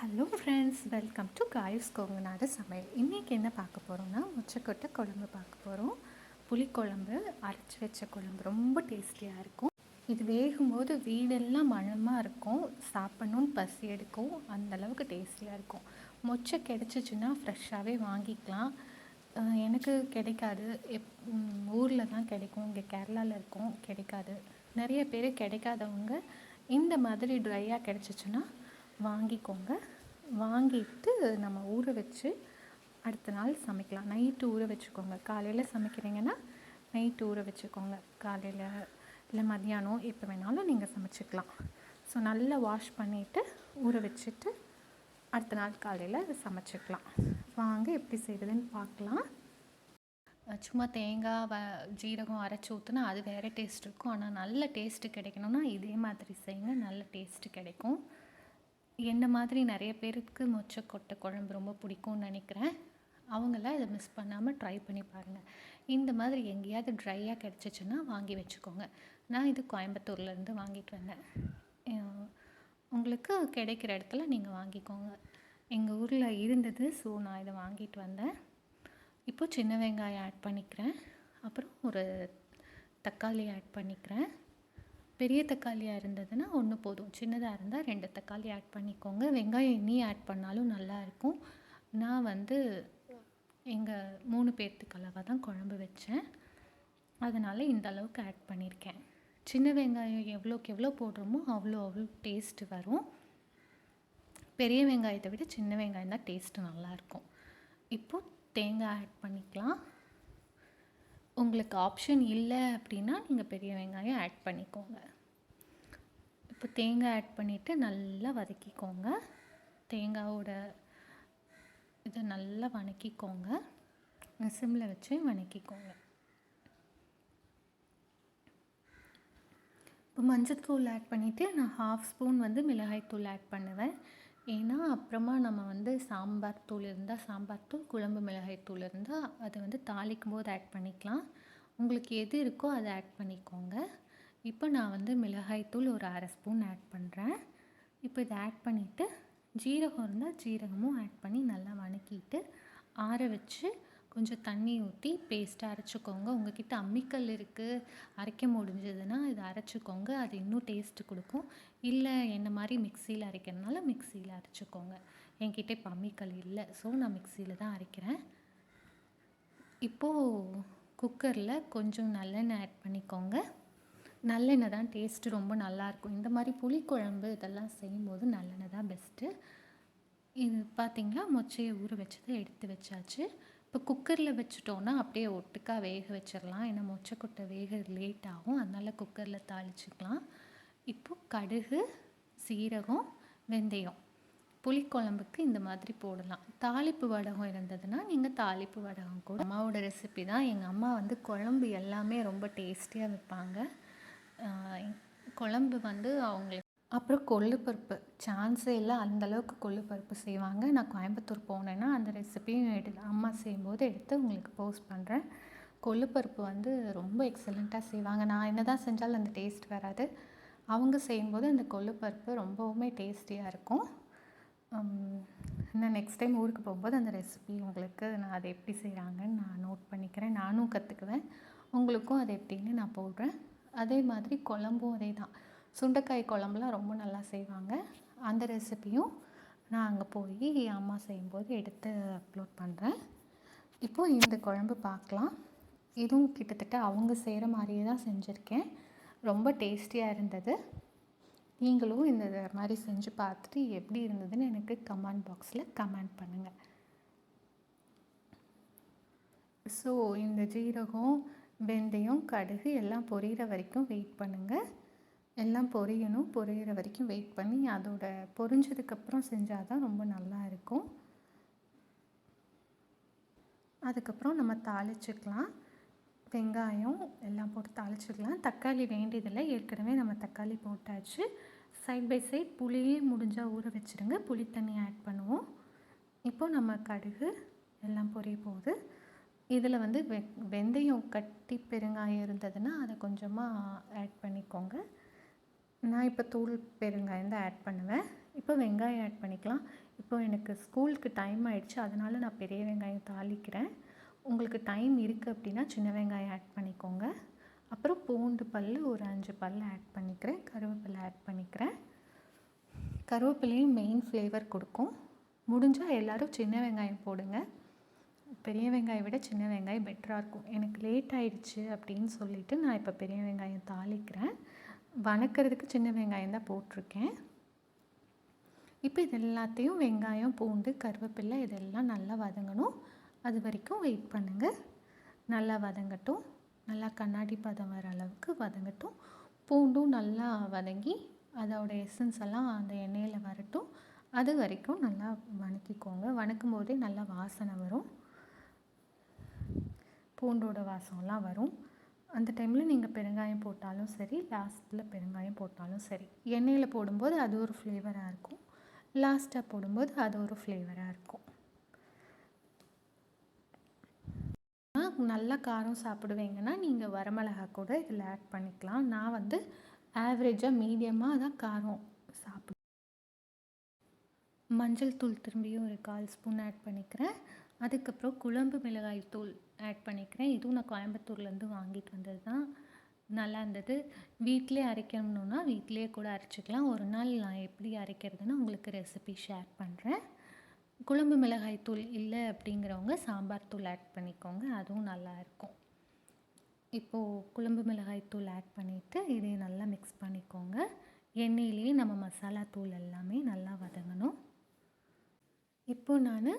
Hello friends welcome to Gayu's Kongunadu சமையல் இன்றைக்கி என்ன பார்க்க போகிறோம்னா முச்சக்கொட்டை குழம்பு பார்க்க போகிறோம் புளிக்குழம்பு அரைச்சி வச்ச குழம்பு ரொம்ப டேஸ்டியாக இருக்கும். இது வேகும்போது வீடெல்லாம் மணமாக இருக்கும். சாப்பிட்ணுன்னு பசி எடுக்கும். அந்த அளவுக்கு டேஸ்டியாக இருக்கும். மொச்சை கிடச்சிச்சின்னா ஃப்ரெஷ்ஷாகவே வாங்கிக்கலாம். எனக்கு கிடைக்காது. எப் ஊரில் தான் கிடைக்கும். இங்கே கேரளாவில் இருக்கும். கிடைக்காது. நிறைய பேர் கிடைக்காதவங்க இந்த மாதிரி ட்ரையாக கிடச்சிச்சின்னா வாங்கிக்கோங்க. வாங்கிட்டு நம்ம ஊற வச்சு அடுத்த நாள் சமைக்கலாம். நைட்டு ஊற வச்சுக்கோங்க. காலையில் சமைக்கிறீங்கன்னா நைட்டு ஊற வச்சுக்கோங்க. காலையில் இல்லை மதியானம் எப்போ வேணாலும் நீங்கள் சமைச்சிக்கலாம். ஸோ நல்லா வாஷ் பண்ணிவிட்டு ஊற வச்சுட்டு அடுத்த நாள் காலையில் சமைச்சிக்கலாம். வாங்க எப்படி செய்கிறதுன்னு பார்க்கலாம். சும்மா தேங்காய் வ ஜீரகம் அரைச்சி ஊற்றுனா அது வேறு டேஸ்ட் இருக்கும். ஆனால் நல்ல டேஸ்ட்டு கிடைக்கணும்னா இதே மாதிரி செய்யுங்க நல்ல டேஸ்ட்டு கிடைக்கும். என்ன மாதிரி நிறைய பேருக்கு மொச்சக்கொட்டை குழம்பு ரொம்ப பிடிக்கும்னு நினைக்கிறேன். அவங்களாம் இதை மிஸ் பண்ணாமல் ட்ரை பண்ணி பாருங்கள் இந்த மாதிரி எங்கேயாவது ட்ரையாக கிடச்சிச்சின்னா வாங்கி வச்சுக்கோங்க. நான் இது கோயம்புத்தூர்லேருந்து வாங்கிட்டு வந்தேன். உங்களுக்கு கிடைக்கிற இடத்துல நீங்கள் வாங்கிக்கோங்க. எங்கள் ஊரில் இருந்தது ஸோ நான் இதை வாங்கிட்டு வந்தேன். இப்போ சின்ன வெங்காயம் ஆட் பண்ணிக்கிறேன். அப்புறம் ஒரு தக்காளி ஆட் பண்ணிக்கிறேன். பெரிய தக்காளியாக இருந்ததுன்னா ஒன்று போதும். சின்னதாக இருந்தால் ரெண்டு தக்காளி ஆட் பண்ணிக்கோங்க. வெங்காயம் இனி ஆட் பண்ணாலும் நல்லாயிருக்கும் நான் வந்து எங்கள் மூணு பேர்த்துக்கு அளவாக தான் குழம்பு வச்சேன். அதனால் இந்த அளவுக்கு ஆட் பண்ணியிருக்கேன் சின்ன வெங்காயம் எவ்வளோக்கு எவ்வளோ போடுறோமோ அவ்வளோ அவ்வளோ டேஸ்ட்டு வரும். பெரிய வெங்காயத்தை விட சின்ன வெங்காயம் தான் டேஸ்ட்டு நல்லாயிருக்கும் இப்போது தேங்காய் ஆட் பண்ணிக்கலாம். உங்களுக்கு ஆப்ஷன் இல்லை அப்படின்னா நீங்கள் பெரிய வெங்காயம் ஆட் பண்ணிக்கோங்க. இப்போ தேங்காய் ஆட் பண்ணிவிட்டு நல்லா வதக்கிக்கோங்க. தேங்காவோட இதை நல்லா வணக்கிக்கோங்க. சிம்மில் வச்சு வணக்கிக்கோங்க. இப்போ மஞ்சத்தூள் ஆட் பண்ணிவிட்டு நான் ஹாஃப் ஸ்பூன் வந்து மிளகாய்த்தூள் ஆட் பண்ணுவேன். ஏன்னா அப்புறமா நம்ம வந்து சாம்பார் தூள் இருந்தால் சாம்பார் தூள் குழம்பு மிளகாய் தூள் இருந்தால் அதை வந்து தாளிக்கும் போது ஆட் பண்ணிக்கலாம். உங்களுக்கு எது இருக்கோ அதை ஆட் பண்ணிக்கோங்க. இப்போ நான் வந்து மிளகாய் தூள் ஒரு அரை ஸ்பூன் ஆட் பண்ணுறேன் இப்போ இதை ஆட் பண்ணிவிட்டு ஜீரகம் இருந்தால் ஜீரகமும் ஆட் பண்ணி நல்லா வணக்கிட்டு ஆற வச்சு கொஞ்சம் தண்ணி ஊற்றி பேஸ்ட்டாக அரைச்சிக்கோங்க. உங்ககிட்ட அம்மிக்கல் இருக்குது அரைக்க முடிஞ்சதுன்னா இதை அரைச்சிக்கோங்க. அது இன்னும் டேஸ்ட்டு கொடுக்கும். இல்லை என்ன மாதிரி மிக்சியில் அரைக்கிறதுனால மிக்சியில் அரைச்சிக்கோங்க. என்கிட்ட இப்போ அம்மிக்கல் இல்லை. ஸோ நான் மிக்சியில் தான் அரைக்கிறேன். இப்போது குக்கரில் கொஞ்சம் நல்லெண்ணெய் ஆட் பண்ணிக்கோங்க. நல்லெண்ணெய் தான் டேஸ்ட்டு ரொம்ப நல்லாயிருக்கும் இந்த மாதிரி புளிக்குழம்பு இதெல்லாம் செய்யும்போது நல்லெண்ணெய் தான் பெஸ்ட்டு இது பார்த்திங்கன்னா மொச்சையை ஊற வச்சதை எடுத்து வச்சாச்சு. இப்போ குக்கரில் வச்சுட்டோன்னா அப்படியே ஒட்டுக்காக வேக வச்சிடலாம். ஏன்னா மொச்சக்கொட்டை வேக லேட் ஆகும். அதனால் குக்கரில் தாளிச்சிக்கலாம். இப்போ கடுகு சீரகம் வெந்தயம். புளிக்குழம்புக்கு இந்த மாதிரி போடலாம். தாளிப்பு வடகம் இருந்ததுன்னா நீங்கள் தாளிப்பு வடகம் கூட. அம்மாவோட ரெசிபி தான். எங்கள் அம்மா வந்து குழம்பு எல்லாமே ரொம்ப டேஸ்டியாக வைப்பாங்க. குழம்பு வந்து அவங்களுக்கு அப்புறம் கொள்ளுப்பருப்பு. சான்ஸே இல்லை அந்தளவுக்கு கொள்ளுப்பருப்பு செய்வாங்க. நான் கோயம்புத்தூர் போனேன்னா அந்த ரெசிபியும் எடுத்து அம்மா செய்யும்போது எடுத்து உங்களுக்கு போஸ்ட் பண்ணுறேன் கொள்ளுப்பருப்பு வந்து ரொம்ப எக்ஸலண்ட்டாக செய்வாங்க. நான் என்ன தான் செஞ்சாலும் அந்த டேஸ்ட் வராது. அவங்க செய்யும்போது அந்த கொள்ளுப்பருப்பு ரொம்பவுமே டேஸ்டியாக இருக்கும். நான் நெக்ஸ்ட் டைம் ஊருக்கு போகும்போது அந்த ரெசிபி உங்களுக்கு நான் அதை எப்படி செய்கிறாங்கன்னு நான் நோட் பண்ணிக்கிறேன். நானும் கற்றுக்குவேன் உங்களுக்கும் அது எப்படின்னு நான் போடுறேன். அதே மாதிரி குழம்பும் அதே தான். சுண்டைக்காய் குழம்புலாம் ரொம்ப நல்லா செய்வாங்க. அந்த ரெசிபியும் நான் அங்கே போய் அம்மா செய்யும்போது எடுத்து அப்லோட் பண்ணுறேன் இப்போது இந்த குழம்பு பார்க்கலாம் இதுவும் கிட்டத்தட்ட அவங்க செய்கிற மாதிரியே தான் செஞ்சுருக்கேன். ரொம்ப டேஸ்டியாக இருந்தது. நீங்களும் இந்த மாதிரி செஞ்சு பார்த்துட்டு எப்படி இருந்ததுன்னு எனக்கு கமெண்ட் பாக்ஸில் கமெண்ட் பண்ணுங்கள் ஸோ இந்த ஜீரகம் வெந்தயம் கடுகு எல்லாம் பொரியிற வரைக்கும் வெயிட் பண்ணுங்கள் எல்லாம் பொரியணும் பொரியிற வரைக்கும் வெயிட் பண்ணி அதோட பொரிஞ்சதுக்கப்புறம் செஞ்சால் தான் ரொம்ப நல்லா இருக்கும். அதுக்கப்புறம் நம்ம தாளிச்சுக்கலாம். வெங்காயம் எல்லாம் போட்டு தாளிச்சிக்கலாம். தக்காளி வேண்டியதில்லை. ஏற்கனவே நம்ம தக்காளி போட்டாச்சு. சைட் பை சைட் புளியே முடிஞ்சால் ஊற வச்சுருங்க. புளி தண்ணி ஆட் பண்ணுவோம். இப்போது நம்ம கடுகு எல்லாம் பொரிய போகுது. இதில் வந்து வெ வெந்தயம் கட்டி பெருங்காயம் இருந்ததுன்னா அதை கொஞ்சமாக ஆட் பண்ணிக்கோங்க. நான் இப்போ தூள் பெருங்காயம் தான் ஆட் பண்ணுவேன். இப்போ வெங்காயம் ஆட் பண்ணிக்கலாம். இப்போ எனக்கு ஸ்கூலுக்கு டைம் ஆகிடுச்சு அதனால் நான் பெரிய வெங்காயம் தாளிக்கிறேன். உங்களுக்கு டைம் இருக்குது அப்படின்னா சின்ன வெங்காயம் ஆட் பண்ணிக்கோங்க. அப்புறம் பூண்டு பல் ஒரு அஞ்சு பல் ஆட் பண்ணிக்கிறேன். கருவேப்பிலை ஆட் பண்ணிக்கிறேன். கருவேப்பிலையும் மெயின் ஃப்ளேவர் கொடுக்கும். முடிஞ்சால் எல்லோரும் சின்ன வெங்காயம் போடுங்க. பெரிய வெங்காயம் விட சின்ன வெங்காயம் பெட்டராக இருக்கும். எனக்கு லேட் ஆயிடுச்சு அப்படின்னு சொல்லிவிட்டு நான் இப்போ பெரிய வெங்காயம் தாளிக்கிறேன். வணக்கிறதுக்கு சின்ன வெங்காயம் தான் போட்டிருக்கேன். இப்போ இது எல்லாத்தையும் வெங்காயம் பூண்டு கருவேப்பிலை இதெல்லாம் நல்லா வதங்கணும். அது வரைக்கும் வெயிட் பண்ணுங்கள் நல்லா வதங்கட்டும். நல்லா கண்ணாடி பதம் வர அளவுக்கு வதங்கட்டும். பூண்டும் நல்லா வதங்கி அதோடய எசன்ஸ் எல்லாம் அந்த எண்ணெயில் வரட்டும். அது வரைக்கும் நல்லா வணக்கிக்கோங்க. வணக்கும் போதே நல்லா வாசனை வரும். பூண்டோட வாசம்லாம் வரும். அந்த டைமில் நீங்கள் பெருங்காயம் போட்டாலும் சரி லாஸ்ட்டில் பெருங்காயம் போட்டாலும் சரி. எண்ணெயில் போடும்போது அது ஒரு ஃப்ளேவராக இருக்கும். லாஸ்ட்டாக போடும்போது அது ஒரு ஃப்ளேவராக இருக்கும். நல்லா காரம் சாப்பிடுவீங்கன்னா நீங்கள் வரமிளகா கூட இதில் ஆட் பண்ணிக்கலாம். நான் வந்து ஆவரேஜாக மீடியமாக தான் காரம் சாப்பிடுவேன் மஞ்சள் தூள் திரும்பியும் ஒரு கால் ஸ்பூன் ஆட் பண்ணிக்கிறேன். அதுக்கப்புறம் குழம்பு மிளகாய் தூள் ஆட் பண்ணிக்கிறேன். இதுவும் நான் கோயம்புத்தூர்லேருந்து வாங்கிட்டு வந்தது தான். நல்லா இருந்தது. வீட்டிலே அரைக்கணுன்னா வீட்டிலே கூட அரைச்சிக்கலாம். ஒரு நாள் நான் எப்படி அரைக்கிறதுன்னு உங்களுக்கு ரெசிபி ஷேர் பண்ணுறேன் குழம்பு மிளகாய் தூள் இல்லை அப்படிங்கிறவங்க சாம்பார் தூள் ஆட் பண்ணிக்கோங்க அதுவும் நல்லாயிருக்கும் இப்போது குழம்பு மிளகாய் தூள் ஆட் பண்ணிவிட்டு இதை நல்லா மிக்ஸ் பண்ணிக்கோங்க. எண்ணெயிலேயே நம்ம மசாலா தூள் எல்லாமே நல்லா வதங்கணும். இப்போது நான்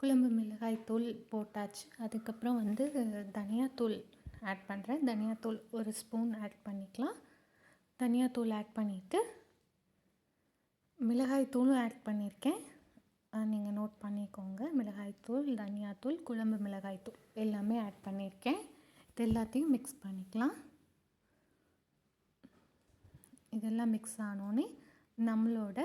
குழம்பு மிளகாய் தூள் போட்டாச்சு. அதுக்கப்புறம் வந்து தனியாத்தூள் ஆட் பண்ணுறேன் தனியாத்தூள் ஒரு ஸ்பூன் ஆட் பண்ணிக்கலாம். தனியாத்தூள் ஆட் பண்ணிவிட்டு மிளகாய் தூளும் ஆட் பண்ணியிருக்கேன் நீங்கள் நோட் பண்ணிக்கோங்க. மிளகாய்த்தூள் தனியாத்தூள் குழம்பு மிளகாய்த்தூள் எல்லாமே ஆட் பண்ணியிருக்கேன். இது எல்லாத்தையும் மிக்ஸ் பண்ணிக்கலாம். இதெல்லாம் மிக்ஸ் ஆனோடனே நம்மளோட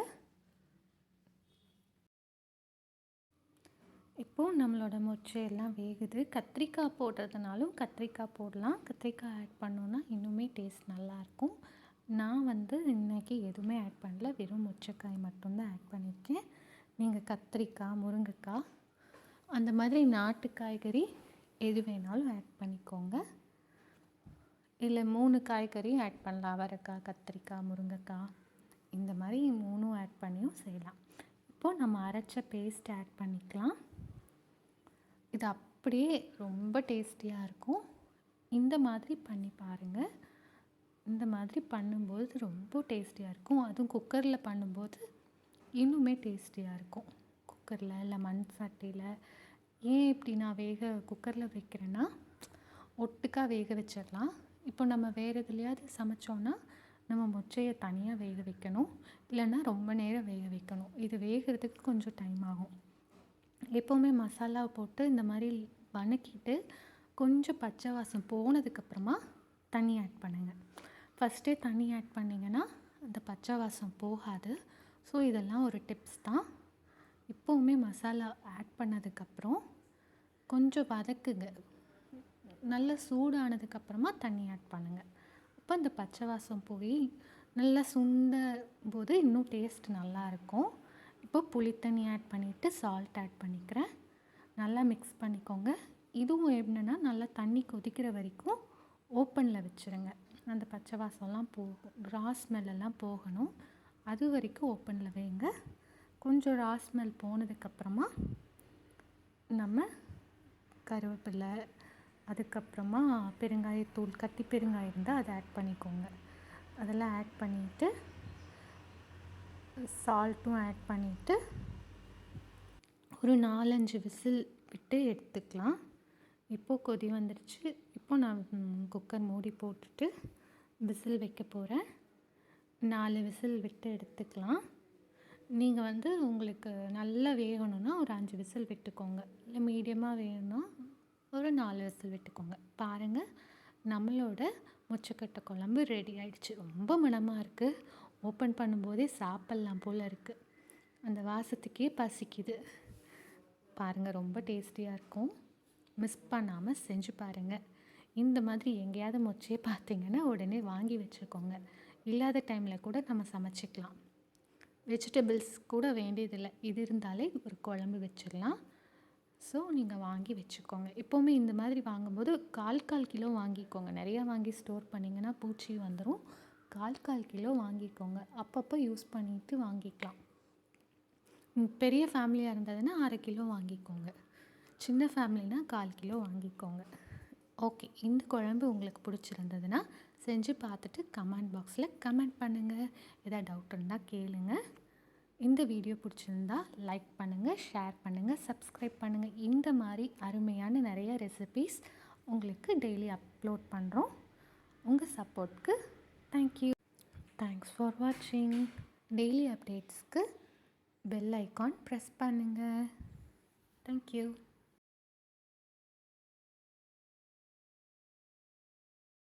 இப்போது நம்மளோட மொச்சை எல்லாம் வேகுது. கத்திரிக்காய் போடுறதுனாலும் கத்திரிக்காய் போடலாம். கத்திரிக்காய் ஆட் பண்ணோன்னா இன்னுமே டேஸ்ட் நல்லாயிருக்கும் நான் வந்து இன்றைக்கி எதுவுமே ஆட் பண்ணல. வெறும் மொச்சக்காய் மட்டும்தான் ஆட் பண்ணியிருக்கேன். நீங்கள் கத்திரிக்காய் முருங்கைக்காய் அந்த மாதிரி நாட்டு காய்கறி எது வேணாலும் ஆட் பண்ணிக்கோங்க. இல்லை மூணு காய்கறியும் ஆட் பண்ணலாம். அவரைக்காய் கத்திரிக்காய் முருங்கைக்காய். இந்த மாதிரி மூணும் ஆட் பண்ணியும் செய்யலாம். இப்போது நம்ம அரைச்ச பேஸ்ட் ஆட் பண்ணிக்கலாம். இது அப்படியே ரொம்ப டேஸ்டியாக இருக்கும். இந்த மாதிரி பண்ணி பாருங்கள் இந்த மாதிரி பண்ணும்போது ரொம்ப டேஸ்டியாக இருக்கும். அதுவும் குக்கரில் பண்ணும்போது இன்னுமே டேஸ்டியாக இருக்கும். குக்கரில் இல்லை மண் சட்டியில் ஏன் இப்படி நான் வேக குக்கரில் வைக்கிறேன்னா ஒட்டுக்காக வேக வச்சிடலாம். இப்போ நம்ம வேறு எதுலையாவது சமைச்சோன்னா நம்ம மொச்சையை தனியாக வேக வைக்கணும். இல்லைன்னா ரொம்ப நேரம் வேக வைக்கணும். இது வேகிறதுக்கு கொஞ்சம் டைம் ஆகும். எப்போவுமே மசாலா போட்டு இந்த மாதிரி வணக்கிட்டு கொஞ்சம் பச்சை வாசம் போனதுக்கப்புறமா தண்ணி ஆட் பண்ணுங்கள் ஃபஸ்ட்டே தண்ணி ஆட் பண்ணிங்கன்னா அந்த பச்சை வாசம் போகாது. ஸோ இதெல்லாம் ஒரு டிப்ஸ் தான். இப்போவுமே மசாலா ஆட் பண்ணதுக்கப்புறம் கொஞ்சம் வதக்குங்க. நல்ல சூடானதுக்கப்புறமா தண்ணி ஆட் பண்ணுங்கள் அப்போ அந்த பச்சை வாசம் போய் நல்லா சுண்ட போது இன்னும் டேஸ்ட் நல்லாயிருக்கும் இப்போ புளி தண்ணி ஆட் பண்ணிவிட்டு சால்ட் ஆட் பண்ணிக்கிறேன். நல்லா மிக்ஸ் பண்ணிக்கோங்க. இதுவும் எப்படின்னா நல்லா தண்ணி கொதிக்கிற வரைக்கும் ஓப்பனில் வச்சுருங்க. அந்த பச்சை வாசம்லாம் போகும். ரா ஸ்மெல்லாம் போகணும். அது வரைக்கும் ஓப்பனில் வைங்க. கொஞ்சம் ரா ஸ்மெல் போனதுக்கப்புறமா நம்ம கருவேப்பிலை அதுக்கப்புறமா பெருங்காயத்தூள் கட்டி பெருங்காயம் இருந்தால் அதை ஆட் பண்ணிக்கோங்க. அதெல்லாம் ஆட் பண்ணிவிட்டு சால்ட்டும் ஆட் பண்ணிவிட்டு ஒரு நாலஞ்சு விசில் விட்டு எடுத்துக்கலாம். இப்போது கொதி வந்துடுச்சு இப்போ நான் குக்கர் மூடி போட்டுட்டு விசில் வைக்க போகிறேன் நாலு விசில் விட்டு எடுத்துக்கலாம். நீங்கள் வந்து உங்களுக்கு நல்லா வேகணும்னா ஒரு அஞ்சு விசில் விட்டுக்கோங்க. இல்லை மீடியமாக வேணும்னா ஒரு நாலு விசில் விட்டுக்கோங்க. பாருங்கள் நம்மளோட முச்சக்கட்டை குழம்பு ரெடி ஆகிடுச்சு ரொம்ப மனமாக இருக்குது ஓப்பன் பண்ணும்போதே சாப்பிட்லாம் போல் இருக்குது அந்த வாசத்துக்கே பசிக்குது. பாருங்கள் ரொம்ப டேஸ்டியாக இருக்கும். மிஸ் பண்ணாமல் செஞ்சு பாருங்கள் இந்த மாதிரி எங்கேயாவது மொச்சே பார்த்தீங்கன்னா உடனே வாங்கி வச்சுக்கோங்க. இல்லாத டைமில் கூட நம்ம சமைச்சிக்கலாம். வெஜிடபிள்ஸ் கூட வேண்டியதில்லை. இது இருந்தாலே ஒரு குழம்பு வச்சிடலாம். ஸோ நீங்கள் வாங்கி வச்சுக்கோங்க. எப்போவுமே இந்த மாதிரி வாங்கும்போது கால் கால் கிலோ வாங்கிக்கோங்க. நிறையா வாங்கி ஸ்டோர் பண்ணிங்கன்னா பூச்சி வந்துடும் கால் கால் கிலோ வாங்கிக்கோங்க. அப்பப்போ யூஸ் பண்ணிவிட்டு வாங்கிக்கலாம். பெரிய ஃபேமிலியாக இருந்ததுன்னா அரை கிலோ வாங்கிக்கோங்க. சின்ன ஃபேமிலினா கால் கிலோ வாங்கிக்கோங்க. ஓகே இந்த குழம்பு உங்களுக்கு பிடிச்சிருந்ததுன்னா செஞ்சு பார்த்துட்டு கமெண்ட் பாக்ஸில் கமெண்ட் பண்ணுங்கள் ஏதாவது டவுட் இருந்தால் கேளுங்கள் இந்த வீடியோ பிடிச்சிருந்தா லைக் பண்ணுங்கள் ஷேர் பண்ணுங்கள் சப்ஸ்கிரைப் பண்ணுங்கள் இந்த மாதிரி அருமையான நிறைய ரெசிபீஸ் உங்களுக்கு டெய்லி அப்லோட் பண்ணுறோம் உங்கள் சப்போர்ட்க்கு தேங்க்யூ தேங்க்ஸ் ஃபார் வாட்சிங் டெய்லி அப்டேட்ஸ்க்கு பெல் ஐக்கான் ப்ரெஸ் பண்ணுங்கள் தேங்க்யூ